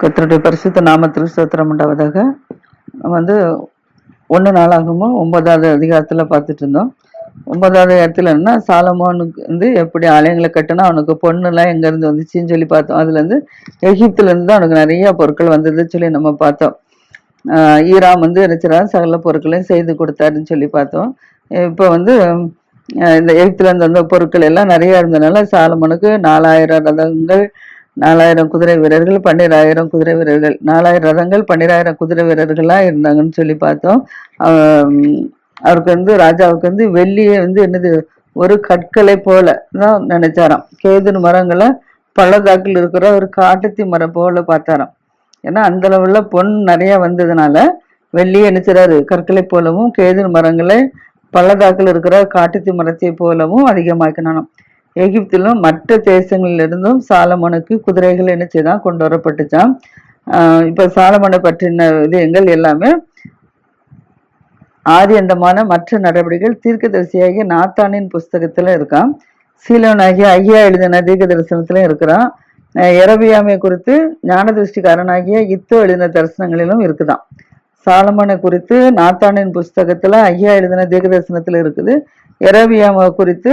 கத்தருடைய பரிசுத்த நாமத்தில் ஸ்தோத்திரம் உண்டாவதாக. வந்து ஒன்று நாளாகுமோ ஒன்பதாவது அதிகாரத்தில் பார்த்துட்டு இருந்தோம். ஒன்பதாவது இடத்துல என்ன சாலமோனுக்கு வந்து எப்படி ஆலயங்களை கட்டினா அவனுக்கு பொண்ணுலாம் எங்கேருந்து வந்துச்சுன்னு சொல்லி பார்த்தோம். அதுலேருந்து எகிப்துலேருந்து தான் அவனுக்கு நிறைய பொருட்கள் வந்ததுன்னு சொல்லி நம்ம பார்த்தோம். ஈராம் வந்து நினைச்சிடா சகல பொருட்களையும் செய்து கொடுத்தாருன்னு சொல்லி பார்த்தோம். இப்போ வந்து இந்த எகிப்துலேருந்து வந்த பொருட்கள் எல்லாம் நிறையா இருந்தனால சாலமோனுக்கு நாலாயிரம் ரதங்கள் நாலாயிரம் குதிரை வீரர்கள் பன்னிராயிரம் குதிரை வீரர்கள். நாலாயிரம் ரதங்கள் பன்னிராயிரம் குதிரை வீரர்களாக இருந்தாங்கன்னு சொல்லி பார்த்தோம். அவருக்கு வந்து ராஜாவுக்கு வந்து வெள்ளியை வந்து என்னது ஒரு கற்களை போல தான் நினைச்சாராம். கேதுரு மரங்களை பள்ளத்தாக்கில் இருக்கிற ஒரு காட்டுத்தி மரம் போல பார்த்தாராம். ஏன்னா அந்த அளவுல பொன் நிறைய வந்ததுனால வெள்ளியை நினைச்சாரு. கற்களை போலவும் கேதுரு மரங்களை பள்ளத்தாக்கில் இருக்கிற காட்டுத்தி மரத்தை போலவும் அதிகமாக்கினானாம் எகிப்திலும் மற்ற தேசங்களிலிருந்தும் சாலமோனுக்கு குதிரைகள் என்ன செய்தான்? கொண்டு வரப்பட்டுச்சாம். இப்போ சாலமனை சாலமோனை பற்றின விதயங்கள் எல்லாமே ஆரியந்தமான மற்ற நடவடிக்கைகள் தீர்க்கதரிசியாகிய நாத்தானின் புஸ்தகத்தில் இருக்கான் சீலோனாகிய ஐயா எழுதின தீர்க்க தரிசனத்திலும் இருக்கிறான். இரவியாமை எரபியாமை குறித்து ஞான திருஷ்டிக்காரனாகிய இத்தோ எழுதின தரிசனங்களிலும் இருக்குதான் சாலமனை குறித்து நாத்தானின் புஸ்தகத்தில் ஐயா எழுதின தீர்க்க தரிசனத்தில் இருக்குது. எரபியாமை குறித்து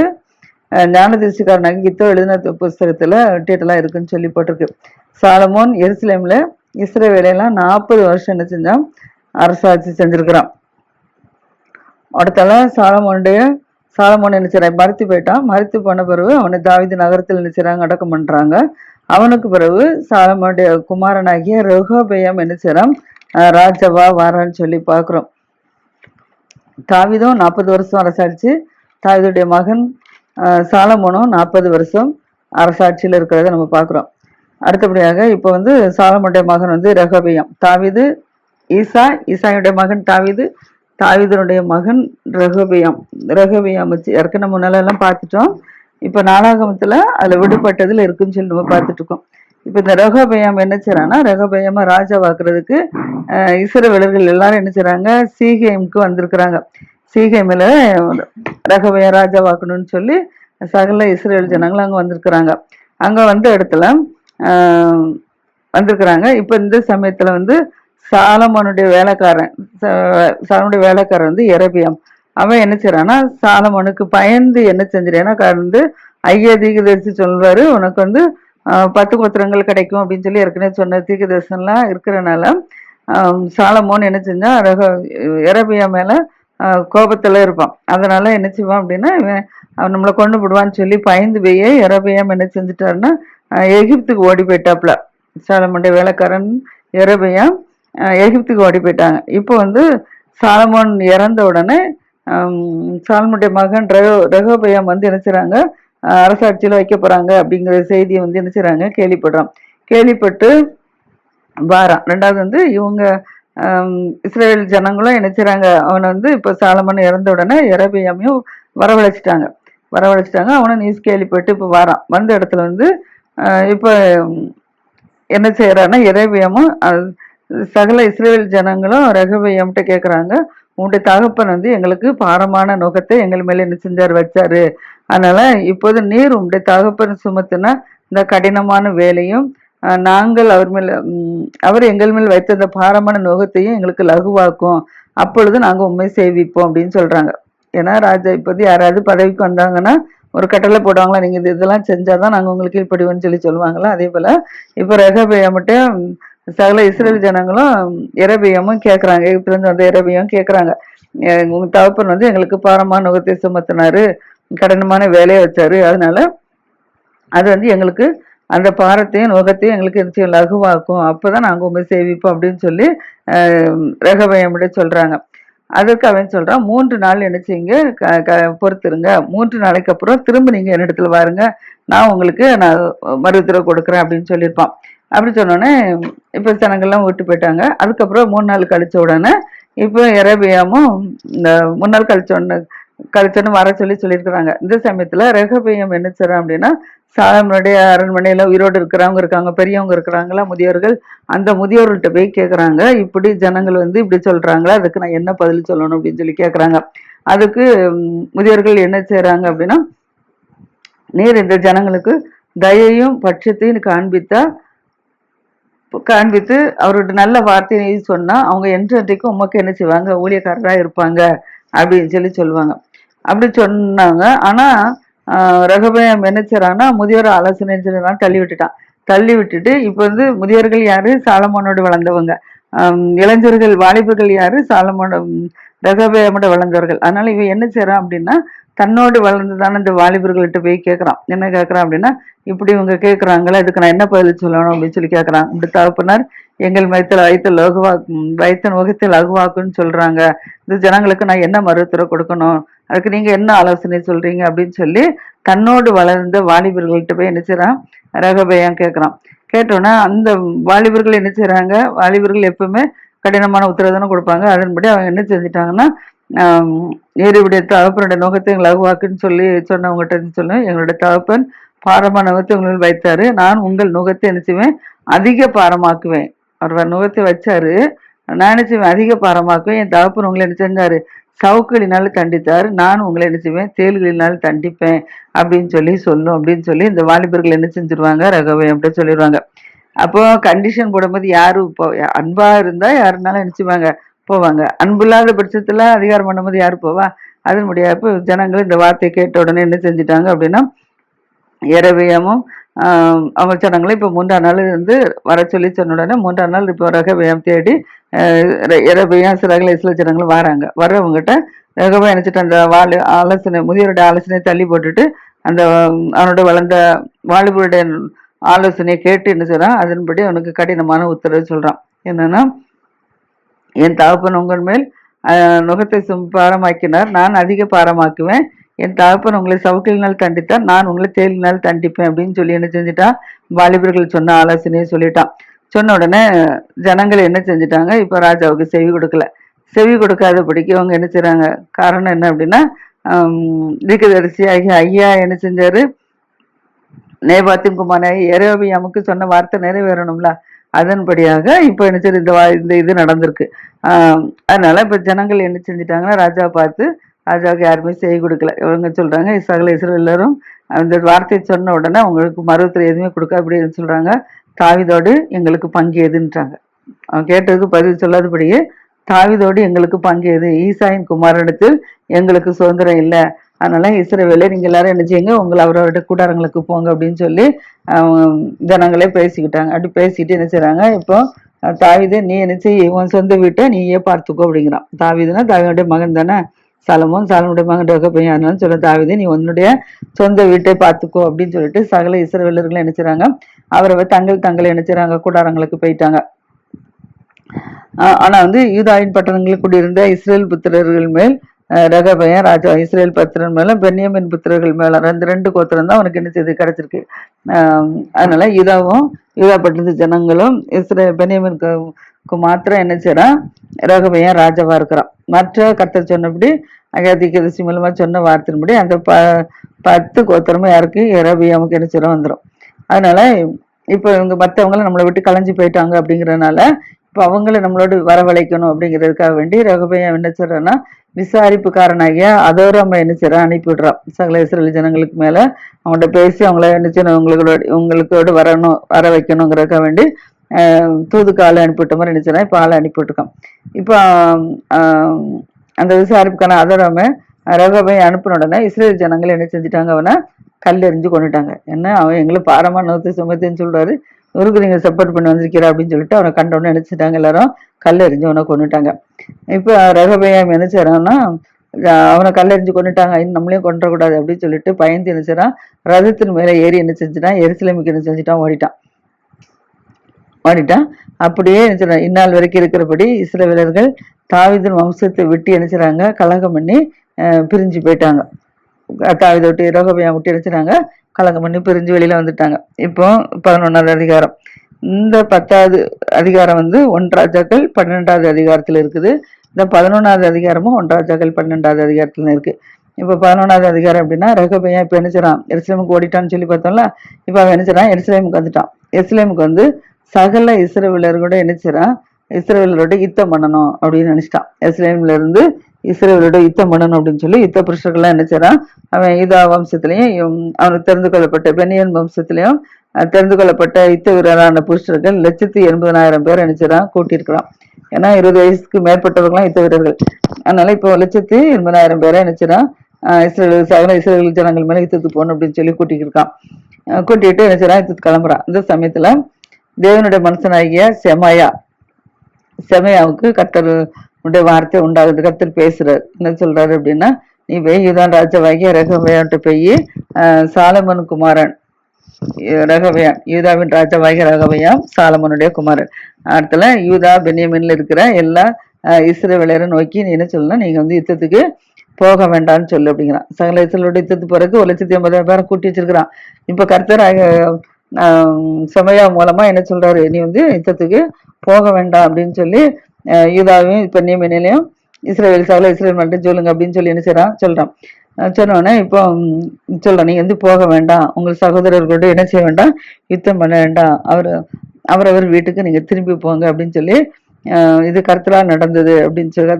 அஹ் கித்தோ எழுதின புஸ்தகத்தில் புஸ்தகத்துல டீட்டெல்லாம் இருக்குன்னு சொல்லி போட்டிருக்கு. சாலமோன் எருசலேமில் இஸ்ரே வேலையெல்லாம் நாற்பது வருஷம் என்ன செஞ்சான்? அரசாட்சி செஞ்சுருக்கிறான். அடுத்தால சாலமோனுடைய சாலமோன் நினைச்சான் மறுத்து போயிட்டான். மறுத்து போன பிறகு அவனை தாவீது நகரத்தில் நினைச்சாங்க அடக்கம் பண்ணுறாங்க அவனுக்கு பிறகு சாலமோனுடைய குமாரனாகிய ரெகோபெயம் நினைச்சான் ராஜவா வாரான்னு சொல்லி பார்க்குறோம். தாவிதம் நாற்பது வருஷம் அரசாட்சி. தாவிதுடைய மகன் சாலமோனும் நாற்பது வருஷம் அரசாட்சியில் இருக்கிறத நம்ம பார்க்குறோம் அடுத்தபடியாக இப்போ வந்து சாலமுடைய மகன் வந்து ரகபியம். தாவிது ஈசா ஈசாயுடைய மகன் தாவிது தாவிதனுடைய மகன் ரகபியம். ரகபியம் வச்சு ஏற்கனவே நம்ம முன்னாலெல்லாம் பார்த்துட்டோம். இப்போ நாளாகமத்தில் அதில் விடுபட்டதில் இருக்குன்னு சொல்லி நம்ம பார்த்துட்டு இருக்கோம். இப்போ இந்த ரகபயம் என்ன செய்கிறாங்கன்னா ரகபயமா ராஜாவாக்குறதுக்கு அஹ், வீரர்கள் எல்லாரும் என்ன செய்கிறாங்க சீகேமுக்கு வந்திருக்கிறாங்க. சீகை மேலே ரகோபயம் ராஜாவாக்கணும்னு சொல்லி சகல இஸ்ரேல் ஜனங்கள் அங்கே வந்திருக்கிறாங்க. அங்கே வந்த இடத்துல வந்திருக்கிறாங்க. இப்போ இந்த சமயத்தில் வந்து சாலமனுடைய வேலைக்காரன் ச- வேலைக்காரன் வந்து எரபியாம் அவன் என்ன செய்கிறான்னா சாலமனுக்கு பயந்து என்ன செஞ்சிடேன்னா வந்து ஐயா தீகதரிசி சொல்வாரு உனக்கு வந்து பத்து கோத்திரங்கள் கிடைக்கும் அப்படின்னு சொல்லி ஏற்கனவே சொன்ன தீர்க்கதரிசனம்லாம் இருக்கிறனால சாலமோன் என்ன செஞ்சா ரக எரபியா மேலே கோபத்தில் இருப்பான். அதனால் என்ன செய்வான் அப்படின்னா இவன் அவன் நம்மளை கொண்டு விடுவான்னு சொல்லி பயந்து போய் எரபியாம் என்ன செஞ்சுட்டாருன்னா எகிப்துக்கு ஓடி போயிட்டாப்புல சாலமுண்டை வேலைக்காரன் எரபியாம் எகிப்துக்கு ஓடி போயிட்டாங்க. இப்போ வந்து சாலமோன் இறந்த உடனே சாலமுடைய மகன் ரெகோ ரெகோபயாம் வந்து என்ன செய்கிறாங்க ஆஹ், வைக்க போகிறாங்க அப்படிங்கிற செய்தியை வந்து என்ன செய்கிறாங்க கேள்விப்படுறான். கேள்விப்பட்டு வாரான். ரெண்டாவது வந்து இவங்க இஸ்ரேல் ஜனங்களும் என்ன அவனை வந்து இப்போ சாலமன் இறந்த உடனே எரபியாமையும் வரவழைச்சிட்டாங்க. வரவழைச்சிட்டாங்க. அவனும் நியூஸ் கேள்விப்பட்டு இப்போ வரான். வந்த இடத்துல வந்து இப்போ என்ன செய்கிறான்னா எரேபியமும் சகல இஸ்ரேல் ஜனங்களும் ரகவியம்கிட்ட கேட்குறாங்க உன்னுடைய தகப்பன் வந்து எங்களுக்கு பாரமான நுகத்தை எங்கள் மேலே என்ன செஞ்சார் வச்சாரு. அதனால் இப்போது நீர் உங்களுடைய தகப்பன் சுமத்தின இந்த கடினமான வேலையும் நாங்கள் அவர் மேல் அவர் எங்கள் மேல் வைத்த இந்த பாரமான நோகத்தையும் எங்களுக்கு லகுவாக்கும். அப்பொழுது நாங்கள் உண்மை சேவிப்போம் அப்படின்னு சொல்கிறாங்க ஏன்னா ராஜா இப்போது யாராவது பதவிக்கு வந்தாங்கன்னா ஒரு கட்டளை போடுவாங்களா நீங்கள் இது இதெல்லாம் செஞ்சாதான் நாங்கள் உங்களுக்கு கீழ்ப்படிவோம்னு சொல்லி சொல்லுவாங்களா? அதே போல் இப்போ ரெகபியமிட்டும் சகல இஸ்ரேல் ஜனங்களும் இரபியமும் கேட்குறாங்க எகிப்துலேருந்து வந்த இரபியம் கேட்குறாங்க உங்கள் தகப்பன் வந்து எங்களுக்கு பாரமான நுகத்தை சுமத்தினாரு. கடினமான வேலையை வச்சாரு. அதனால அது வந்து எங்களுக்கு அந்த பாரத்தையும் நுகத்தையும் எங்களுக்கு நிச்சயம் லகுவாக்கும்? அப்பதான் நாங்கள் உண்மை சேவிப்போம் அப்படின்னு சொல்லி ரகவயமிட சொல்கிறாங்க அதற்கு அவன் சொல்கிறான் மூன்று நாள் என்ன செய்யுங்க? க- க- பொறுத்துருங்க. மூன்று நாளைக்கு அப்புறம் திரும்ப நீங்கள் என்னிடத்துல வாருங்க. நான் உங்களுக்கு நான் மருத்துவ கொடுக்குறேன் அப்படின்னு சொல்லியிருப்பான். அப்படி சொன்னோடனே இப்போ ஜனங்கள்லாம் விட்டு போயிட்டாங்க. அதுக்கப்புறம் மூணு நாள் கழிச்ச உடனே இப்போ எரபியாமும் இந்த மூணு நாள் கழிச்ச உடனே கழிச்சோன்னு வர சொல்லி சொல்லியிருக்கிறாங்க. இந்த சமயத்தில் ரேகபையம் என்ன செய்றான் அப்படின்னா சாலமனுடைய அரண்மனையில் உயிரோடு இருக்கிறவங்க இருக்காங்க பெரியவங்க இருக்கிறாங்களா முதியோர்கள்? அந்த முதியோர்கள்ட்ட போய் கேட்குறாங்க இப்படி ஜனங்கள் வந்து இப்படி சொல்கிறாங்களா அதுக்கு நான் என்ன பதில் சொல்லணும் அப்படின்னு சொல்லி கேட்குறாங்க அதுக்கு முதியோர்கள் என்ன செய்கிறாங்க அப்படின்னா நீர் இந்த ஜனங்களுக்கு தயையும் பட்சத்தையும் காண்பித்தா காண்பித்து அவரோட நல்ல வார்த்தையை சொன்னால் அவங்க என்றைக்கும் உமக்கு என்ன செய்வாங்க? ஊழியக்காரராக இருப்பாங்க அப்படின்னு சொல்லி சொல்லுவாங்க. அப்படி சொன்னாங்க. ஆனால் ரகபயம் என்ன செய்கிறான்னா முதியோர் ஆலோசனை செய்யறான் தள்ளி விட்டுட்டான். தள்ளி விட்டுட்டு இப்போ வந்து முதியோர்கள் யாரு? சாலமோனோடு வளர்ந்தவங்க. இளைஞர்கள் வாலிபர்கள் யாரு? சாலமோட ரகபயமோட வளர்ந்தவர்கள். அதனால இவன் என்ன செய்கிறான் அப்படின்னா தன்னோடு வளர்ந்துதானே இந்த வாலிபர்கள்ட்ட போய் கேட்குறான் என்ன கேட்குறான் அப்படின்னா இப்படி இவங்க கேட்குறாங்களே அதுக்கு நான் என்ன பதில் சொல்லணும் அப்படின்னு சொல்லி கேட்குறான் இப்படி தகப்பனார் எங்கள் மயத்தில் வயத்தில் லகுவா வைத்த முகத்தில் லகுவாக்குன்னு சொல்கிறாங்க இந்த ஜனங்களுக்கு நான் என்ன மருத்துவரை கொடுக்கணும்? அதுக்கு நீங்கள் என்ன ஆலோசனை சொல்கிறீங்க அப்படின்னு சொல்லி தன்னோடு வளர்ந்த வாலிபர்கள்ட்ட போய் என்ன செய்கிறான் ரகபயம் கேட்குறான் கேட்டோன்னா அந்த வாலிபர்கள் என்ன செய்கிறாங்க வாலிபர்கள் எப்பவுமே கடினமான உத்தரவு தானே கொடுப்பாங்க. அதன்படி அவங்க என்ன செஞ்சுட்டாங்கன்னா ஏறிவுடைய தகப்பனுடைய நோக்கத்தை எங்கள் அகுவாக்குன்னு சொல்லி சொன்னவங்ககிட்ட சொல்லுவேன் எங்களுடைய தகப்பன் பாரமான நுகத்தை உங்களுக்கு வைத்தாரு. நான் உங்கள் நுகத்தை என்ன செய்வேன்? அதிக பாரமாக்குவேன். அவர் நுகத்தை வச்சாரு. நான் நினைச்சுவேன் அதிக பாரமாக்குவேன். என் தகப்பன் உங்களை என்ன செஞ்சாரு? சவுக்களினால் தண்டித்தார். நான் உங்களை என்ன செய்வேன்? தேள்களினால் தண்டிப்பேன் அப்படின்னு சொல்லி சொல்லும் அப்படின்னு சொல்லி இந்த வாலிபர்கள் என்ன செஞ்சிருவாங்க? ரகவை அப்படின்னு சொல்லிடுவாங்க அப்போ கண்டிஷன் போடும்போது யாரு இப்போ அன்பாக இருந்தால் யாருனாலும் நினைச்சுவாங்க போவாங்க. அன்பு இல்லாத அதிகாரம் பண்ணும்போது யார் போவா? அதன் இப்போ ஜனங்கள் இந்த வார்த்தையை கேட்ட உடனே என்ன செஞ்சுட்டாங்க அப்படின்னா இரவியமும் அமைச்சனங்களும் இப்போ மூன்றாம் நாள் வந்து வர சொல்லி சொன்ன உடனே மூன்றாம் நாள் இப்போ ரகவியம் தேடி இரவியம் சிறகுல சில ஜனங்களும் வராங்க. வர்றவங்ககிட்ட ரகவம் நினைச்சிட்டு அந்த வாலி ஆலோசனை முதியோருடைய ஆலோசனையை தள்ளி போட்டுட்டு அந்த அவனோட வளர்ந்த வாலிபருடைய ஆலோசனையை கேட்டு என்ன செய்கிறான் அதன்படி அவனுக்கு கடினமான உத்தரவு சொல்கிறான் என்னன்னா என் தகப்பன் உங்கள் மேல் நுகத்தை சும் பாரமாக்கினார். நான் அதிக பாரமாக்குவேன். என் தகப்பன் உங்களை சவுக்கிலினால் தண்டித்தார். நான் உங்களை தேலினால் தண்டிப்பேன் அப்படின்னு சொல்லி என்ன செஞ்சுட்டான்? வாலிபர்கள் சொன்ன ஆலோசனையை சொல்லிட்டான். சொன்ன உடனே ஜனங்கள் என்ன செஞ்சுட்டாங்க? இப்போ ராஜாவுக்கு செவி கொடுக்கல. செவி கொடுக்காதபடிக்கு அவங்க என்ன செய்கிறாங்க காரணம் என்ன அப்படின்னா தீர்க்கதரிசி ஆகிய ஐயா என்ன செஞ்சாரு? நேபாத்தின் குமாரனை எரோபியாமுக்கு சொன்ன வார்த்தை நிறைவேறணும்ல. அதன்படியாக இப்போ என்ன செய்யுது இந்த வா- இந்த இது நடந்திருக்கு. அதனால் அதனால ஜனங்கள் என்ன செஞ்சிட்டாங்கன்னா ராஜா பார்த்து ராஜாவுக்கு யாருமே செய்ய கொடுக்கல. இவங்க சொல்கிறாங்க சகல எல்லோரும் அந்த வார்த்தையை சொன்ன உடனே அவங்களுக்கு மருவத்தில் எதுவுமே கொடுக்க அப்படின்னு சொல்கிறாங்க தாவிதோடு எங்களுக்கு பங்கு எதுன்றாங்க. அவன் கேட்டதுக்கு பதில் சொல்லாதபடியே தாவிதோடு எங்களுக்கு பங்கு எது? ஈசாயின் குமாரனிடத்தில் எங்களுக்கு சுதந்திரம் இல்லை. அதனால இஸ்ரவேல நீங்கள் எல்லாரும் என்ன செய்யுங்க உங்களை அவரோட கூடாரங்களுக்கு போங்க அப்படின்னு சொல்லி ஜனங்களே பேசிக்கிட்டாங்க. அப்படி பேசிட்டு என்ன செய்கிறாங்க இப்போ அஹ் நீ என்ன செய்ய உன் சொந்த வீட்டை நீயே பார்த்துக்கோ அப்படிங்கிறான். தாவிதுனா தாவீதுடைய மகன் தானே. சலமும் சாலமுடைய மகன் பையன் அதனால சொல்ல தாவீதே நீ உன்னுடைய சொந்த வீட்டை பார்த்துக்கோ அப்படின்னு சொல்லிட்டு சகல இஸ்ரவேலர்களும் என்ன செய்றாங்க அவரை தங்கள் தங்களை என்ன செய்றாங்க கூடாரங்களுக்கு போயிட்டாங்க. ஆனா வந்து யூதாயின் பட்டணங்களில் கூடியிருந்த இஸ்ரேல் புத்திரர்கள் மேல் ரகபயன் ராஜா இஸ்ரேல் பத்திரன் மேலும் பென்யமின் புத்திரர்கள் மேலும் ரெண்டு ரெண்டு கோத்திரம் தான் அவனுக்கு என்ன செய்து கிடைச்சிருக்கு. அதனால இதாவும் யூதா ஜனங்களும் இஸ்ரே பென்யமினுக்கு மாத்திரம் என்ன செய்றான் ரகபயன் ராஜாவா இருக்கிறான். மற்ற கர்த்தர் சொன்னபடி அகாதிகதசி மூலமா சொன்ன வார்த்தையின்படி அந்த ப பத்து கோத்திரமும் யாருக்கு? இரபியாவுக்கு என்ன செய்யறோம் வந்துடும் அதனால இப்போ இவங்க மற்றவங்களும் நம்மளை விட்டு கலைஞ்சு போயிட்டாங்க அப்படிங்கறதுனால இப்போ அவங்கள நம்மளோட வரவழைக்கணும் அப்படிங்கிறதுக்காக வேண்டி ரகுபையன் என்ன சொல்றேன்னா விசாரிப்புக்காரனாகிய நம்ம என்ன செய்யறான் அனுப்பிவிடுறான் சகல இஸ்ரேல் ஜனங்களுக்கு மேல அவங்கள்ட்ட பேசி அவங்கள என்ன செய்யணும் உங்களோட உங்களுக்கோடு வரணும் வர வைக்கணுங்கிறதுக்காக வேண்டி ஆஹ் தூதுக்கு அனுப்பிவிட்ட மாதிரி என்ன செய்யறான் இப்போ ஆளை அனுப்பி விட்டுருக்கான். இப்போ அந்த விசாரிப்புக்கான அதோரம்ம ரகபை அனுப்பின உடனே இஸ்ரேல் ஜனங்கள் என்ன செஞ்சுட்டாங்க அவனை கல்லெறிஞ்சு கொண்டுட்டாங்க. என்ன அவன் எங்களை பாரமா நோத்து சுமத்துன்னு சொல்றாரு. இவருக்கு நீங்கள் சப்போர்ட் பண்ணி வந்திருக்கிறா அப்படின்னு சொல்லிட்டு அவனை கண்ட நினச்சிட்டாங்க எல்லாரும். கல் எறிஞ்சு அவனை கொண்டுட்டாங்க இப்போ ரகபையம் என்ன செய்யறான்னா அவனை கல்லெறிஞ்சு கொண்டுட்டாங்க இன்னும் நம்மளையும் கொண்டுடக்கூடாது அப்படின்னு சொல்லிட்டு பயந்து என்ன செய்றான் ரதத்தின் மேலே ஏறி என்ன செஞ்சுட்டான் எரிசிலமிக்கு என்ன செஞ்சுட்டான் ஓடிட்டான். ஓடிட்டான். அப்படியே என்ன செய்கிறான் இந்நாள் வரைக்கும் இருக்கிறபடி இஸ்ரவேலர்கள் தாவிதன் வம்சத்தை விட்டு என்ன செய்கிறாங்க கலகம் பண்ணி பிரிஞ்சு போயிட்டாங்க. தாவிதை விட்டு ரோகபையா விட்டு என்ன கலகம் பண்ணி பிரிஞ்சு வெளியில வந்துட்டாங்க. இப்போ பதினொன்றாவது அதிகாரம். இந்த பத்தாவது அதிகாரம் வந்து ஒன்றாஜாக்கள் பன்னெண்டாவது அதிகாரத்தில் இருக்குது. இந்த பதினொன்றாவது அதிகாரமும் ஒன்றாஜாக்கள் பன்னெண்டாவது அதிகாரத்தில் இருக்கு. இப்போ பதினொன்றாவது அதிகாரம் அப்படின்னா ரகபையா இப்போ நினைச்சிடான் செய்றான்? எருசலேமுக்கு ஓடிட்டான்னு சொல்லி பார்த்தோம்ல இப்போ அவன் நினைச்சிடான் செய்றான்? எருசலேமுக்கு வந்துட்டான். எருசலேமுக்கு வந்து சகல இஸ்ரவேலர்களோட நினைச்சிடான் இஸ்ரேவிலரோட யுத்தம் பண்ணணும் அப்படின்னு நினைச்சிட்டான். எருசலேம்ல இருந்து இஸ்ரேலோட யுத்தம் பண்ணணும் அப்படின்னு சொல்லி யுத்த புருஷர்கள்லாம் என்ன செய்யறான்? அவன் இதா வம்சத்திலையும் அவனுக்கு தெரிந்து கொள்ளப்பட்ட பெனியன் வம்சத்திலையும் தெரிந்து கொள்ளப்பட்ட யுத்த வீரரான புருஷர்கள் லட்சத்தி எண்பதனாயிரம் பேர் நினைச்சுதான் கூட்டியிருக்கிறான். ஏன்னா இருபது வயசுக்கு மேற்பட்டவர்களாம் யுத்த வீரர்கள். அதனால இப்போ லட்சத்தி எண்பதாயிரம் பேரை நினைச்சுதான் இஸ்ரேல் சகல இஸ்ரேல் ஜனங்கள் மேலே யுத்தத்துக்கு போகணும் அப்படின்னு சொல்லி கூட்டிகிட்டு இருக்கான் கூட்டிட்டு நினைச்சிடான் யுத்தத்துக்கு கிளம்புறான். இந்த சமயத்துல தேவனுடைய மனுஷனாகிய செமயா செமையாவுக்கு கர்த்தர் உடைய வார்த்தை உண்டாகுது. கத்தர் பேசுறாரு. என்ன சொல்றாரு அப்படின்னா நீ போய் யூதான் ராஜாவாகிய ரகவையான்ட்டு போய் சாலமன் குமாரன் ரகவையான் யூதாவின் ராஜாவாகிய ரகவையாம் சாலமனுடைய குமாரன். அடுத்துல யூதா பென்யமின்ல இருக்கிற எல்லா அஹ், நோக்கி நீ என்ன சொல்லணும் நீங்க வந்து யுத்தத்துக்கு போக வேண்டாம்னு சொல்லு அப்படிங்கிறான். சகல இஸ்ரேலோட யுத்தத்துக்கு பிறகு ஒரு லட்சத்தி ஐம்பதாயிரம் பேரை கூட்டி வச்சிருக்கிறான். இப்ப கர்த்தர் சமயா மூலமா என்ன சொல்றாரு? நீ வந்து யுத்தத்துக்கு போக வேண்டாம் அப்படின்னு சொல்லி யூதாவையும் இப்போ நியமனிலையும் இஸ்ரேல் சகல இஸ்ரேல் மட்டும் சொல்லுங்க அப்படின்னு சொல்லி என்ன செய்கிறான் சொல்றான். சொன்னோடனே இப்போ சொல்கிறேன் நீங்கள் நீங்க வந்து போக வேண்டாம். உங்கள் சகோதரர்களோட என்ன செய்ய வேண்டாம்? யுத்தம் பண்ண வேண்டாம். அவர் அவரவர் வீட்டுக்கு நீங்க திரும்பி போங்க அப்படின்னு சொல்லி இது கருத்தலாக நடந்தது அப்படின்னு சொல்லி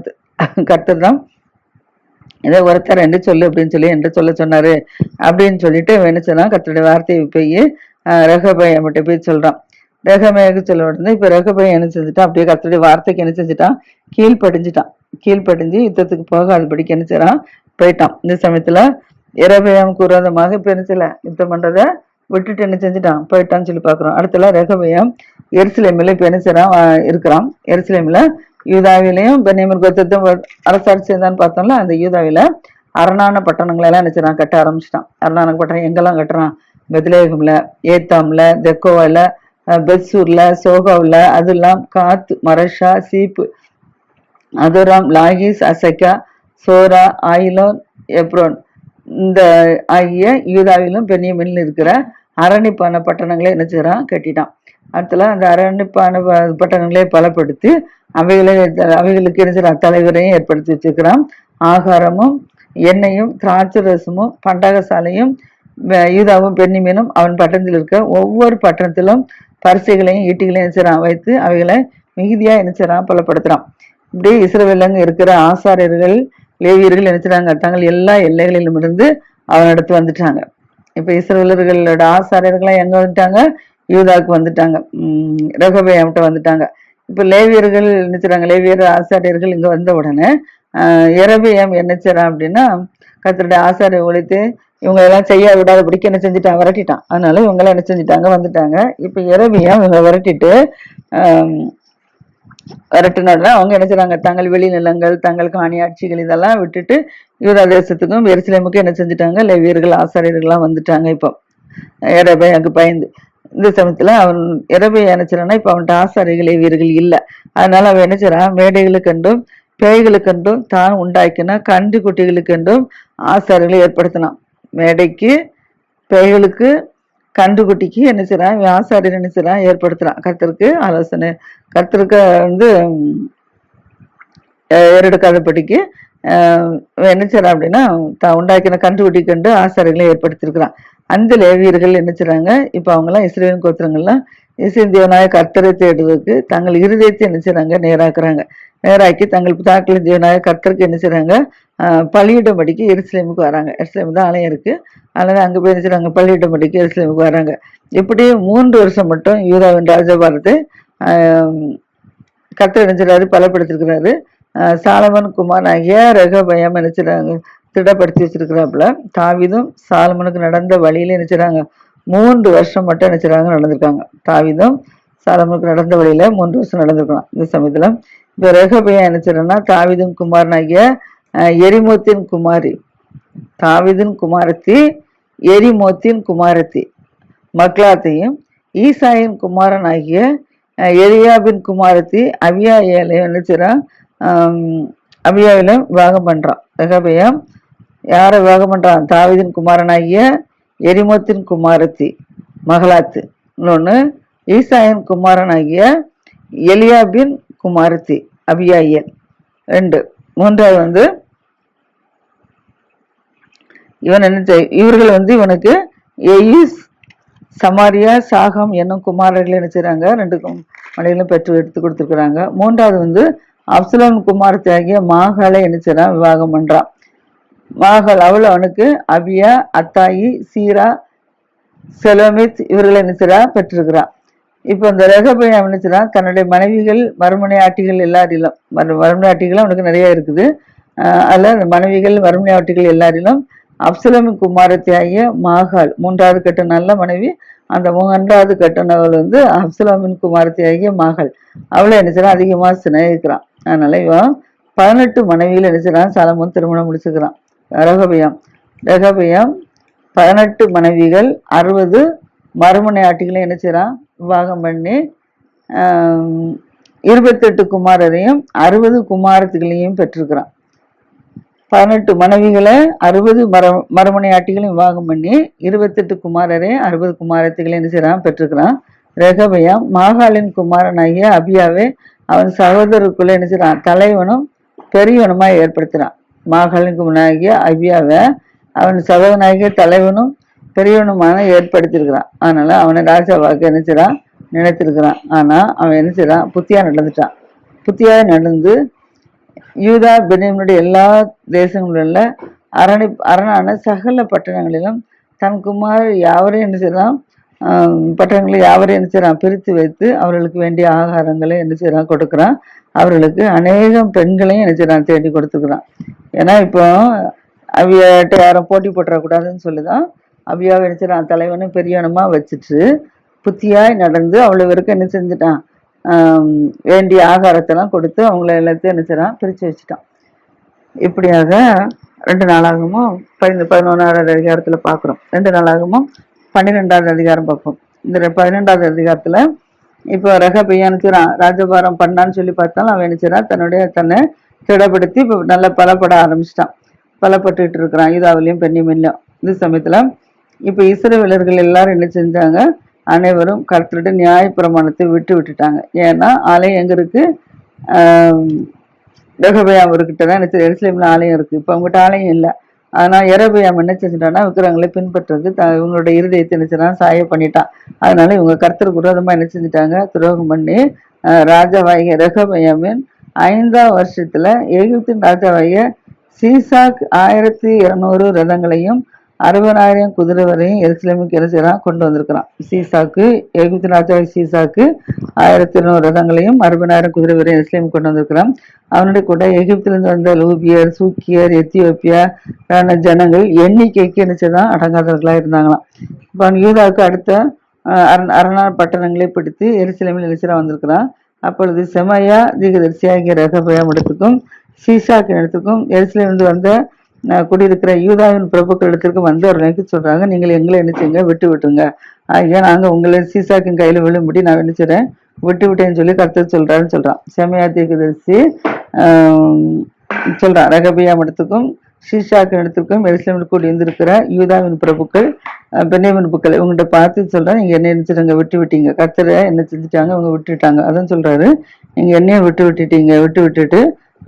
கர்த்த- தான். இதை ஒருத்தர் என்று சொல்லு அப்படின்னு சொல்லி என்று சொல்ல சொன்னாரு அப்படின்னு சொல்லிட்டு என்ன சொன்னா கத்தருடைய வார்த்தையை போய் ரகபைய மட்டும் போய் சொல்றான். ரகபையக்கு சொல்ல உடனே இப்ப என்ன செஞ்சுட்டான்? அப்படியே கர்த்தருடைய வார்த்தைக்கு என்ன செஞ்சுட்டான்? கீழ்ப்படிஞ்சிட்டான். கீழ்ப்படிஞ்சு யுத்தத்துக்கு போகாதபடிக்கு என்ன செய்றான் போயிட்டான். இந்த சமயத்துல இரபயம் கூறாதமாக இப்போ என்ன செய்யல? யுத்தம் பண்றத விட்டுட்டு என்ன செஞ்சுட்டான்? போயிட்டான்னு சொல்லி பார்க்குறோம். அடுத்தல ரெகபயம் எருசலேமில் இப்போ என்ன இருக்கிறான். எருசலேமில் யூதாவிலையும் பென்னியமின் கோத்தத்தும் அரசாட்சி இருந்தான்னு பார்த்தோம்ல அந்த யூதாவில அரணான பட்டணங்களெல்லாம் என்ன செய்றான் கட்ட ஆரம்பிச்சிட்டான். அரணான பட்டணம் எங்கெல்லாம் கட்டுறான்? பெத்லேகம்ல ஏத்தாம்ல தெக்கோவால அஹ் சோகாவில் அதெல்லாம் Gath Mareshah Ziph. Adoraim Lachish Azekah Zorah Aijalon Hebron. இந்த ஆகிய யூதாவிலும் பென்னியமிலும் இருக்கிற அரணிப்பான பட்டணங்களை என்ன செய்றான்? கட்டிட்டான். அடுத்தல அந்த அரணிப்பான பட்டணங்களை பலப்படுத்தி அவைகளை அவைகளுக்கு என்ன தலைவரையும் ஏற்படுத்தி வச்சுக்கிறான் ஆகாரமும் எண்ணெயும் திராட்சை ரசமும் பண்டகசாலையும் யூதாவும் பெண்ணிமீனும் அவன் பட்டணத்தில் இருக்க ஒவ்வொரு பட்டணத்திலும் பரிசைகளையும் ஈட்டிகளையும் என்ன செய்றான் வைத்து அவைகளை மிகுதியா என்ன செய்றான் பலப்படுத்துறான். இப்படி இஸ்ரவேலங்க இருக்கிற ஆசாரியர்கள் லேவியர்கள் என்ன தங்கள் எல்லா எல்லைகளிலும் இருந்து அவனிடத்து வந்துட்டாங்க. இப்ப இஸ்ரவேலர்களோட ஆசாரியர்கள்லாம் எங்க வந்துட்டாங்க? யூதாவுக்கு வந்துட்டாங்க. உம் ரெகபயாம்கிட்ட வந்துட்டாங்க. இப்ப லேவியர்கள் நினைச்சிடறாங்க லேவியர் ஆசாரியர்கள் இங்க வந்த உடனே ஆஹ் என்ன செய்கிறான் அப்படின்னா கத்தருடைய ஆசாரிய ஒழித்து இவங்க எல்லாம் செய்ய விடாதபடிக்கு என்ன செஞ்சுட்டான் விரட்டிட்டான். அதனால இவங்க எல்லாம் என்ன செஞ்சுட்டாங்க? வந்துட்டாங்க. இப்ப இரவியா இவங்க விரட்டிட்டு விரட்டினால அவங்க என்ன செய்றாங்க? தங்கள் வெளி நிலங்கள் தங்கள் காணியாட்சிகள் இதெல்லாம் விட்டுட்டு யூதா தேசத்துக்கும் எருசலேமுக்கும் என்ன செஞ்சுட்டாங்க? லேவியர்கள் ஆசாரியர்கள்லாம் வந்துட்டாங்க இப்போ. எரபையாக்கு பயந்து. இந்த சமயத்துல அவன் எரபையா என்ன செய்றான்னா இப்ப அவன்கிட்ட ஆசாரிகள் லேவியர்கள் இல்லை. அதனால அவன் என்ன செய்றான் மேடைகளுக்கென்றும் பேய்களுக்கென்றும் தான் உண்டாக்கினா கன்று குட்டிகளுக்கென்றும் ஆசாரிகளை ஏற்படுத்தினான். மேடைக்கு பேய்களுக்கு கன்றுக்குட்டிக்கு என்ன செய்றான் இவன் என்ன செய்றான் ஏற்படுத்துறான். கர்த்தருக்கு ஆலோசனை. கர்த்தருக்கு வந்து ஏறெடுக்காதபடிக்கு என்ன செய்றான் அப்படின்னா தான் உண்டாக்கின கன்றுக்குட்டி கண்டு ஆசாரிகளை ஏற்படுத்தியிருக்கிறான். அந்த லேவியர்கள் என்ன செய்றாங்க இப்போ அவங்கெல்லாம் இஸ்ரேலின் கோத்திரங்கள்லாம் இசை தேவனாய கர்த்தரை தேடுவதற்கு தங்கள் இருதயத்தை என்ன செய்கிறாங்க நேராக்குறாங்க. நேராக்கி தங்கள் பிதாக்களின் ஜீவனாக கர்த்தருக்கு என்ன செய்கிறாங்க ஆஹ் எருசலேமுக்கு வராங்க. எருசலேம் தான் ஆலயம் இருக்குது அதனால் அங்கே போய் என்ன செய்கிறாங்க பலியிடும்படிக்கு எருசலேமுக்கு வராங்க. இப்படி மூன்று வருஷம் மட்டும் யூதாவின் ராஜபாரத்தை கர்த்தர் நினைச்சிடாரு பலப்படுத்திருக்கிறாரு. சாலமன் குமார் ஆகிய ரகபயம் நினைச்சிடாங்க திடப்படுத்தி வச்சிருக்கிறாப்புல. தாவிதும் சாலமனுக்கு நடந்த வழியில நினைச்சிடாங்க மூன்று வருஷம் மட்டும் நினைச்சிடாங்க நடந்திருக்காங்க. தாவிதும் சாலமனுக்கு நடந்த வழியில மூன்று வருஷம் நடந்திருக்கலாம். இந்த சமயத்துல இப்ப என்ன நினைச்சிறன்னா தாவிதன் குமாரனாகிய எரிமோத்தின் குமாரி. தாவிதின் குமாரத்தி எரிமோத்தின் குமாரத்தி. மக்லாத்தையும் ஈசாயின் குமாரனாகிய எரியாபின் குமாரத்தி அவியாயிலையும் என்ன செய்றான் அபியாவிலும் விவாகம் பண்ணுறான் ரெகபயம் யாரை விவாகம் பண்ணுறான் தாவிதின் குமாரனாகிய எரிமோத்தின் குமாரத்தி மகளாத்து இன்னொன்று ஈசாயின் குமாரனாகிய எலியாபின் குமாரத்தி அபியாயல் ரெண்டு. மூன்றாவது வந்து இவன் என்ன இவர்கள் வந்து இவனுக்கு எயிஸ் சமாரியா சாகம் என்னும் குமாரர்கள் என்ன செய்கிறாங்க ரெண்டு மனைகளும் பெற்று எடுத்து கொடுத்துருக்குறாங்க. மூன்றாவது வந்து அப்சலோன் குமாரத்தை ஆகிய மாகாளை என்ன செய்கிறான் விவாகம் பண்ணுறான் மாகாள் அவள் அவனுக்கு அபியா அத்தாயி சீரா செலோமித் இவர்கள் என்ன செய்கிறா பெற்றிருக்கிறான். இப்போ இந்த ரெகபயாம் என்ன செய்றான் தன்னுடைய மனைவிகள் மறுமனை ஆட்டிகள் எல்லாரிலும் மறு மறுமனை ஆட்டிகளும் அவனுக்கு நிறைய இருக்குது. அதில் அந்த மனைவிகள் மறுமனை ஆட்டிகள் எல்லாரிலும் அப்சலமின் குமாரத்தியாகிய மாகாள் மூன்றாவது கட்ட நல்ல மனைவி அந்த மூன்றாவது கட்டணவள் வந்து அப்சலாமின் குமாரத்தியாகிய மகள் அவளை என்ன அதிகமாக அதிகமா சிநேகிக்கிறான். அதனால இவன் பதினெட்டு மனைவியில் என்ன சலமும் திருமணம் முடிச்சுக்கிறான். ரகபயம். ரகபயம் பதினெட்டு மனைவிகள் அறுபது மறுமனை ஆட்டிகளை என்ன விவாகம் பண்ணி இருபத்தெட்டு குமாரரையும் அறுபது குமாரத்துகளையும் பெற்றிருக்கிறான். பதினெட்டு மனைவிகளை அறுபது மர மறுமனையாட்டிகளையும் விவாகம் பண்ணி இருபத்தெட்டு குமாரரே அறுபது குமாரத்துகளையும் என்ன செய்கிறான் பெற்றிருக்கிறான். ரெகபயாம் மாகாளின் குமாரனாகிய அபியாவே அவன் சகோதரருக்குள்ளே என்ன செய்கிறான் தலைவனும் பெரியவனுமா ஏற்படுத்துகிறான் மாகாளின் குமாரனாகிய அபியாவை அவன் சகோதரனாகிய தலைவனும் பெரியவனுமான ஏற்படுத்தியிருக்கிறான். அதனால அவனை ராஜாவாக்கு என்ன நினைத்திருக்கிறான். ஆனா அவன் என்ன செய்றான்? புத்தியா நடந்துட்டான். புத்தியா நடந்து யூதா பெனியமனுடைய எல்லா தேசங்களில் உள்ள அரணை அரணான சகல பட்டணங்களிலும் தன் குமார் யாவரையும் என்ன செய்யறான் பட்டணங்களை யாவரையும் என்ன செய்யறான் பிரித்து வைத்து அவர்களுக்கு வேண்டிய ஆகாரங்களை என்ன செய்யறான் கொடுக்குறான். அவர்களுக்கு அநேகம் பெண்களையும் என்ன செய்யறான் தேடி கொடுத்துக்கிறான். ஏன்னா இப்போ அவையிட்ட யாரும் போட்டி போட்டுறக்கூடாதுன்னு சொல்லிதான் அவியாவை என்ன செய்யறான் தலைவனும் பெரியவனுமா வச்சுட்டு புத்தியாய் நடந்து அவ்வளோ பேருக்கு என்ன செஞ்சுட்டான்? வேண்டிய ஆகாரத்தெல்லாம் கொடுத்து அவங்கள எல்லாத்தையும் என்ன செய்றான்? பிரித்து வச்சுட்டான். இப்படியாக ரெண்டு நாளாகவும் பதின பதினொன்றாவது அதிகாரத்தில் பார்க்குறோம். ரெண்டு நாளாகவும் பன்னிரெண்டாவது அதிகாரம் பார்ப்போம். இந்த பதினெண்டாவது அதிகாரத்தில் இப்போ ரகபையா நினைச்சுறான் ராஜபாரம் பண்ணான்னு சொல்லி பார்த்தாலும் அவன் நினைச்சுறான் தன்னுடைய தன்னை திடப்படுத்தி இப்போ நல்லா பலப்பட ஆரம்பிச்சிட்டான். பலப்பட்டுட்டு இருக்கிறான். யூதாவிலையும் பெண்ணிமில்லையும் இந்த சமயத்தில் இப்போ இஸ்ரவேலர்கள் எல்லாரும் என்ன செஞ்சாங்க? அனைவரும் கருத்துட்டு நியாய பிரமாணத்தை விட்டு விட்டுட்டாங்க. ஏன்னா ஆலயம் எங்க இருக்கு? ரகபயாம் இருக்கிட்ட அவர்கிட்ட தான் எனக்கு எருசலேம்ல ஆலயம் இருக்கு. இப்போ அவங்ககிட்ட ஆலயம் இல்லை. ஆனா எரபயாம் என்ன செஞ்சிட்டான்னா விக்கிரங்களை பின்பற்றுறதுக்கு த இவங்களோட இருதயத்தை என்ன சாய பண்ணிட்டான். அதனால இவங்க கர்த்தருக்கு விரோதமாக என்ன செஞ்சிட்டாங்க? துரோகம் பண்ணி ராஜாவாகிய ரகபயாமின் ஐந்தாம் வருஷத்துல எகிப்தின் ராஜாவாகிய சீசாக் ஆயிரத்தி இரநூறு ரதங்களையும் அறுபதாயிரம் குதிரை வரையும் எருசலேமுக்கு என்ன கொண்டு வந்திருக்கிறான். சீசாக்கு எகிப்து ராஜா சீசாக்கு ஆயிரத்தி இருநூறு ரதங்களையும் அறுபதாயிரம் குதிரை வரையும் எருசலேமுக்கு கொண்டு வந்திருக்கிறான். அவனுடைய கூட எகிப்திலிருந்து வந்த லூபியர் சூக்கியர் எத்தியோப்பியா ஜனங்கள் எண்ணிக்கைக்கு என்ன செய்தான் இருந்தாங்களாம். இப்போ அவன் யூதாவுக்கு அடுத்த அரண் அரணார் பட்டணங்களை பிடித்து எருசலேமில் எலிசரா வந்திருக்கிறான். அப்பொழுது செமையா தீகதரிசியாகிய ரகபயம் இடத்துக்கும் சீசாக்கின் இடத்துக்கும் எருசலேமிலிருந்து வந்த குடியிருக்கிற யூதாவின் பிரபுக்கள் இடத்திற்கு வந்து அவர்களுக்கு நினைக்க சொல்றாங்க நீங்கள் எங்களை என்ன செய்யுங்க விட்டு விட்டுங்க ஐயா நாங்கள் உங்களை சீசாக்கின் கையில் விழும்படி நான் என்ன விட்டு விட்டேன்னு சொல்லி கருத்து சொல்றாருன்னு சொல்றான். செமையா தீர்க்கதரிசி சொல்கிறான் சொல்றான் ரகபியாம் இடத்துக்கும் ஷீஷாக்கின் இடத்துக்கும் எருசலேமில் கூடி இருந்திருக்கிற யூதாவின் பிரபுக்கள் பெண்ணியமின் புக்கள் இவங்ககிட்ட பார்த்து சொல்றேன் நீங்க என்ன நினைச்சிருங்க விட்டு விட்டீங்க. கத்தரை என்ன செஞ்சுட்டாங்க அவங்க விட்டுட்டாங்க. அதான் சொல்றாரு நீங்க என்னையும் விட்டு விட்டுட்டீங்க. விட்டு விட்டுட்டு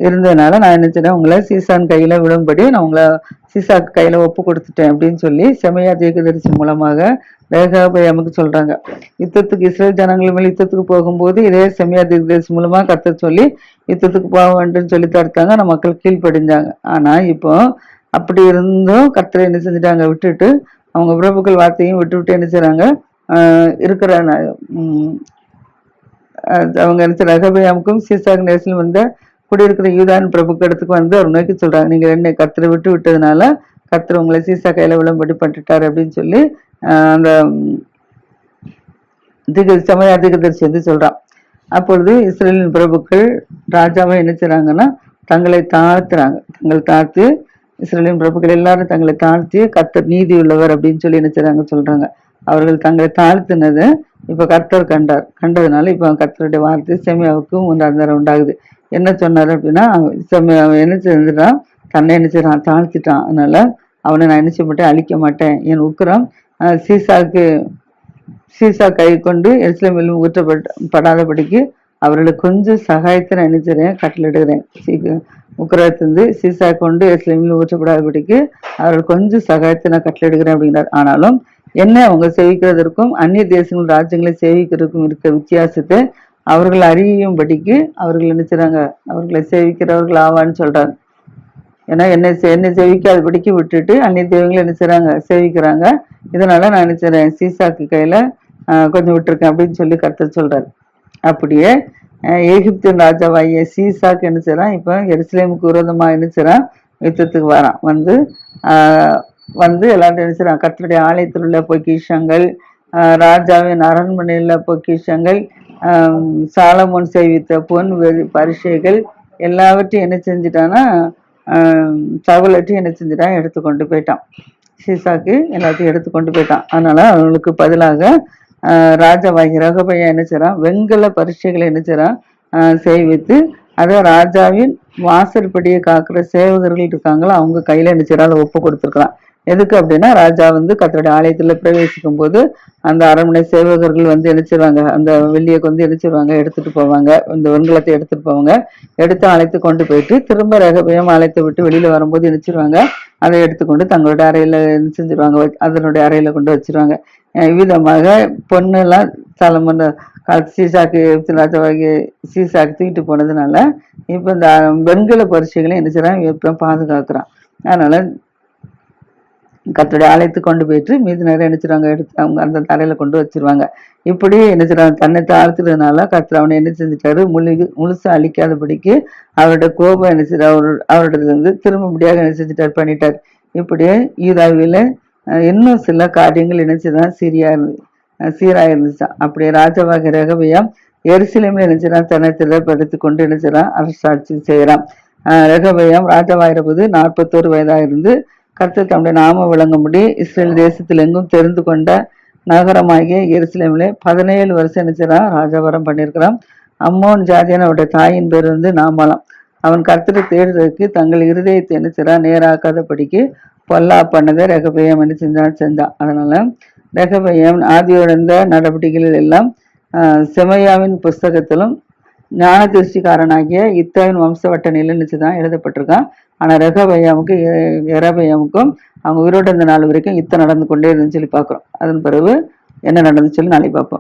இருந்ததுனால நான் என்ன செய்றேன் உங்களை சீசான் கையில விடும்படி நான் உங்களை சீசாக்கு கையில ஒப்பு கொடுத்துட்டேன் அப்படின்னு சொல்லி செமையா தீர்க்கதரிசி மூலமாக ரேகாபயாமுக்கு சொல்றாங்க. யுத்தத்துக்கு இஸ்ரேல் ஜனங்கள் மேல் யுத்தத்துக்கு போகும்போது இதே செமையா தீர்க்கதரிசி மூலமா கத்த சொல்லி யுத்தத்துக்கு போக வேண்டும் சொல்லி தடுத்தாங்க நம்ம மக்கள் கீழ்ப்படிஞ்சாங்க. ஆனா இப்போ அப்படி இருந்தும் கத்தரை என்ன செஞ்சுட்டாங்க விட்டுட்டு அவங்க பிரபுக்கள் வார்த்தையும் விட்டு விட்டு என்ன செய்கிறாங்க இருக்கிற அது அவங்க என்ன ரகபயாமுக்கும் சீசாக் நேரத்தில் வந்த குடியிருக்கிற யூதான் பிரபுக்கிடத்துக்கு வந்து அவர் நோக்கி சொல்றாங்க நீங்க ரெண்டு கர்த்தரை விட்டு விட்டதுனால கத்திர உங்களை சீசா கையில விளம்படி பண்ணிட்டாரு அப்படின்னு சொல்லி அந்த திக சமய அதிகதரிசி வந்து சொல்றான். அப்பொழுது இஸ்ரேலின் பிரபுக்கள் ராஜாவை என்ன செய்றாங்கன்னா தங்களை தாழ்த்துறாங்க. தங்களை தாழ்த்து இஸ்ரேலின் பிரபுக்கள் எல்லாரும் தங்களை தாழ்த்தி கர்த்தர் நீதி உள்ளவர் அப்படின்னு சொல்லி என்ன செய்றாங்க சொல்றாங்க. அவர்கள் தங்களை தாழ்த்தினதை இப்ப கர்த்தர் கண்டார். கண்டதுனால இப்ப கர்த்தருடைய வார்த்தை செமியாவுக்கும் உண்டாந்தாரம் உண்டாகுது. என்ன சொன்னார் அப்படின்னா செமியா அவன் என்ன செஞ்சிடறான் தன்னை என்ன செய்கிறான் தாழ்த்திட்டான். அதனால அவனை நான் என்ன செய்ய மாட்டேன் அழிக்க மாட்டேன். என் உக்கிரம் சீசாவுக்கு சீசா கை கொண்டு எருசலேமில் ஊற்றப்பட்ட படாதபடிக்கு அவர்களுக்கு கொஞ்சம் சகாயத்தை நான் நினைச்சிறேன் கட்டளிடுகிறேன் சீக்கிரம் உக்கரத்திலிருந்து சீசா கொண்டு எருசலேமில் ஊற்றப்படாதபடிக்கு அவர்கள் கொஞ்சம் சகாயத்தை நான் கட்டளிடுகிறேன் அப்படிங்கிறார். ஆனாலும் என்ன அவங்க சேவிக்கிறதற்கும் அந்நிய தேசங்கள் ராஜ்யங்களை சேவிக்கிறதுக்கும் இருக்க வித்தியாசத்தை அவர்கள் அறியும்படிக்கு அவர்கள் நினைச்சாங்க அவர்களை சேவிக்கிறவர்கள் ஆவான்னு சொல்றாங்க. ஏன்னா என்னை செ- என்னை சேவிக்காதபடிக்கு விட்டுட்டு அந்நிய தெய்வங்களை என்ன சேவிக்கிறாங்க. இதனால நான் என்ன சீசாக்கு கையில கொஞ்சம் விட்டுருக்கேன் அப்படின்னு சொல்லி கர்த்தர் சொல்றாரு. அப்படியே அஹ், எகிப்தின் ராஜாவாகிய சீசாக்கு என்ன செய்றான்? இப்போ எருசலேமுக்கு விரோதமா என்ன செய்றான்? யுத்தத்துக்கு வரான். வந்து வந்து எல்லாரும் என்ன செய்றான் ஆலயத்தில் உள்ள பொக்கிஷங்கள் ராஜாவின் அரண்மனையில் பொக்கிஷங்கள் சாலமோன் செய்வித்த பொன் வெறி பரிசைகள் எல்லாவற்றையும் என்ன செஞ்சிட்டான்னா சவலட்டையும் என்ன செஞ்சிட்டான்? எடுத்து கொண்டு போயிட்டான். சீசாக்கு எல்லாத்தையும் எடுத்து கொண்டு போயிட்டான். அதனால அவங்களுக்கு பதிலாக ராஜாவாகி ரகபையா என்ன செய்றான்? வெண்கல பரீட்சைகளை என்ன செய்றான்? செய்வித்து அதை ராஜாவின் வாசற்படியை காக்கிற சேவகர்கள் இருக்காங்களோ அவங்க கையில் என்ன செய்றான்? அதை ஒப்பு கொடுத்துருக்கலாம் எதுக்கு அப்படின்னா ராஜா வந்து கத்தருடைய ஆலயத்துல பிரவேசிக்கும் போது அந்த அரண்மனை சேவகர்கள் வந்து என்ன அந்த வெள்ளியை வந்து என்ன எடுத்துட்டு போவாங்க இந்த வெண்கலத்தை எடுத்துட்டு போவாங்க எடுத்து அழைத்து கொண்டு போயிட்டு திரும்ப ரகபயம் ஆலயத்தை விட்டு வெளியில வரும்போது என்ன அதை எடுத்துக்கொண்டு தங்களோட அறையில செஞ்சிருவாங்க அதனுடைய அறையில கொண்டு வச்சிருவாங்க. விதமாக பொண்ணெல்லாம் தலைமுறை சீசாக்கு ராஜாவாகி சீசாக்கு தூக்கிட்டு போனதுனால இப்போ இந்த வெண்கல பரிசைகளை என்ன செய்யறான் இப்போ பாதுகாக்கிறான். அதனால கத்துடைய ஆலயத்துக்கு கொண்டு போயிட்டு மீதி நேரம் நினைச்சிருவாங்க எடுத்து அவங்க அந்த தரையில கொண்டு வச்சிருவாங்க. இப்படி என்ன தன்னை தாழ்த்துறதுனால கத்துற அவனை என்ன செஞ்சுட்டாரு? முழு முழுசா அழிக்காதபடிக்கு அவருடைய கோபம் என்ன செய்ய அவர் அவரிடத்துல இருந்து திரும்பும்படியாக என்ன செஞ்சுட்டார்? பண்ணிட்டார். இப்படியே ஈராவில இன்னும் சில காரியங்கள் நினைச்சுதான் சீரியா இருந்து சீரா இருந்துச்சான் அப்படியே ராஜாவாக ரகவியம் எருசலேமில் நினைச்சிடான் தன்னை திடப்படுத்தி கொண்டு நினைச்சிடான் அரசாட்சி செய்கிறான். ரகபயம் ராஜாவாயிர போது நாற்பத்தோரு வயதாக இருந்து கருத்து தம்முடைய நாம விளங்கும்படி இஸ்ரேல் தேசத்தில் எங்கும் தெரிந்து கொண்ட நகரமாகிய எருசலேமிலே பதினேழு வருஷம் என்ன செய்றான் ராஜாவரம் பண்ணியிருக்கிறான். அம்மோன் ஜாதியான அவருடைய தாயின் பேர் வந்து நாமலாம் அவன் கர்த்தரை தேடுறதுக்கு தங்கள் இருதயத்தை என்ன செய்றான் நேராக்காதபடிக்கு பொல்லா பண்ணதை ரகபயம் என்ன செஞ்சான்? செஞ்சான் அதனால ரகபயம் ஆதியோடந்த நடவடிக்கைகள் எல்லாம் செமையாவின் புஸ்தகத்திலும் ஞான திருஷ்டிக்காரனாகிய இத்தாவின் வம்சவட்ட நிலநிச்சு தான் எழுதப்பட்டிருக்கான். ஆனால் ரெகபயாமுக்கு எரபயாமுக்கும் அவங்க உயிரோடு இருந்த நாள் வரைக்கும் யுத்தம் நடந்து கொண்டே இருந்துன்னு சொல்லி பார்க்குறோம். அதன் பிறகு என்ன நடந்துச்சுன்னு சொல்லி நாளைக்கு பார்ப்போம்.